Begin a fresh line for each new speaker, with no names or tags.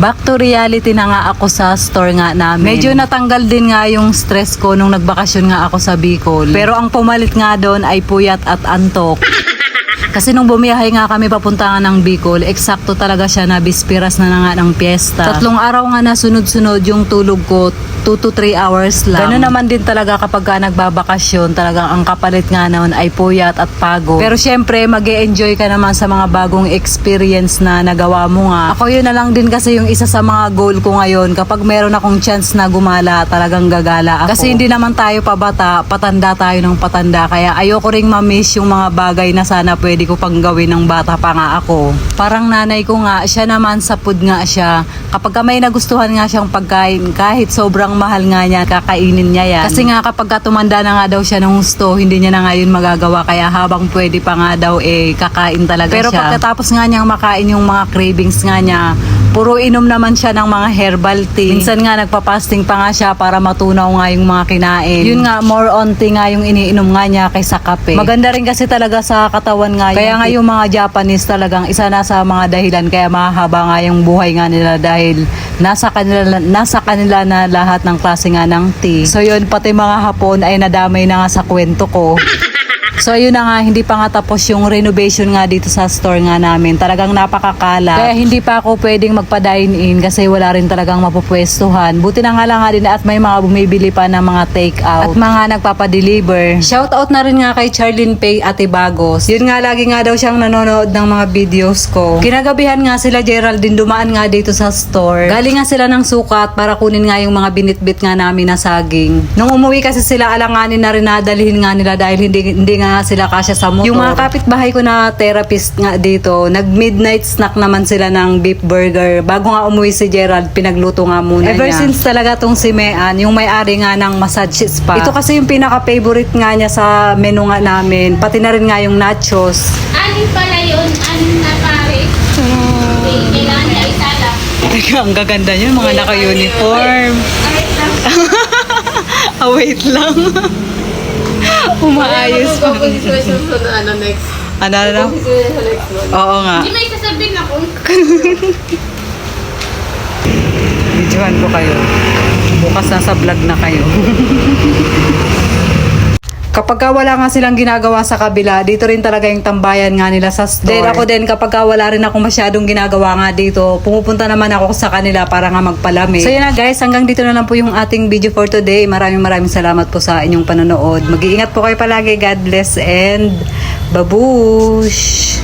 Back to reality na nga ako sa store nga namin. Medyo natanggal din nga yung stress ko nung nagbakasyon nga ako sa Bicol. Pero ang pumalit nga doon ay puyat at antok. Kasi nung bumiyahe nga kami papunta nga ng Bicol, eksakto talaga siya na bispiras na, na nga ng piyesta. Tatlong araw nga na sunod-sunod yung tulog ko, 2 to 3 hours lang. Ganun naman din talaga kapag ka nagbabakasyon, talagang ang kapalit nga noon ay puyat at pagod. Pero syempre, mag enjoy ka naman sa mga bagong experience na nagawa mo nga. Ako yun na lang din kasi yung isa sa mga goal ko ngayon, kapag meron akong chance na gumala, talagang gagala ako. Kasi hindi naman tayo pabata, patanda tayo ng patanda, kaya ayoko ring ma-miss yung mga bagay na sana pwede ko pang gawin ng bata pa nga ako. Parang nanay ko nga, siya naman sa food nga siya. Kapag ka may nagustuhan nga siyang pagkain, kahit sobrang mahal nga niya, kakainin niya yan. Kasi nga kapag ka tumanda na nga daw siya ng gusto, hindi niya na nga yun magagawa. Kaya habang pwede pa nga daw, eh, kakain talaga
Pero
siya. pagkatapos nga niyang makain yung mga cravings nga niya, puro inom naman siya ng mga herbal tea. Minsan nga nagpa-fasting pa nga siya para matunaw nga yung mga kinain. Yun nga, more on tea nga yung iniinom nga niya kaysa kape. Maganda rin kasi talaga sa katawan nga. Kaya nga yung mga Japanese talagang isa na sa mga dahilan kaya mahaba nga yung buhay nga nila dahil nasa kanila, nasa kanila na lahat ng klase nga ng tea. So yun, pati mga hapon ay nadamay na nga sa kwento ko. So ayun na nga, hindi pa nga tapos yung renovation nga dito sa store nga namin. Talagang napakakala. Kaya hindi pa ako pwedeng magpa-dine in kasi wala rin talagang mapupwestuhan. Buti na nga lang nga din at may mga bumibili pa ng mga take out at mga nagpapadeliver. Shout out na rin nga kay Charlene Pay Ate Bagos. Yun nga lagi nga daw siyang nanonood ng mga videos ko. Kinagabihan nga sila Geraldine dumaan nga dito sa store. Galing nga sila ng sukat para kunin nga yung mga binitbit nga namin na saging. Nung umuwi kasi sila alanganin na rin na dalhin nga nila dahil hindi hindi nga sila kasya sa motor. Yung mga kapitbahay ko na therapist nga dito, nag midnight snack naman sila ng beef burger. Bago nga umuwi si Gerald, pinagluto nga muna
Ever
niya. since talaga tong si Mean, yung may-ari nga ng massage spa. Ito kasi yung pinaka-favorite nga niya sa menu nga namin. Pati na rin nga yung nachos.
Anin pala yun, anin na pare. Eh, Kailangan niya isa lang.
Teka, ang gaganda niyo, mga naka-uniform. ah, wait lang. Umaayos pa.
ano next?
Ano, ano?
sa next one.
Oo nga.
Hindi may sasabihin ako.
Videohan ko kayo. Bukas nasa vlog na kayo. Kapag ka wala nga silang ginagawa sa kabila, dito rin talaga yung tambayan nga nila sa store. Then ako din, kapag ka wala rin ako masyadong ginagawa nga dito, pumupunta naman ako sa kanila para nga magpalamig. So yun na guys, hanggang dito na lang po yung ating video for today. Maraming maraming salamat po sa inyong panonood. Mag-iingat po kayo palagi. God bless and babush!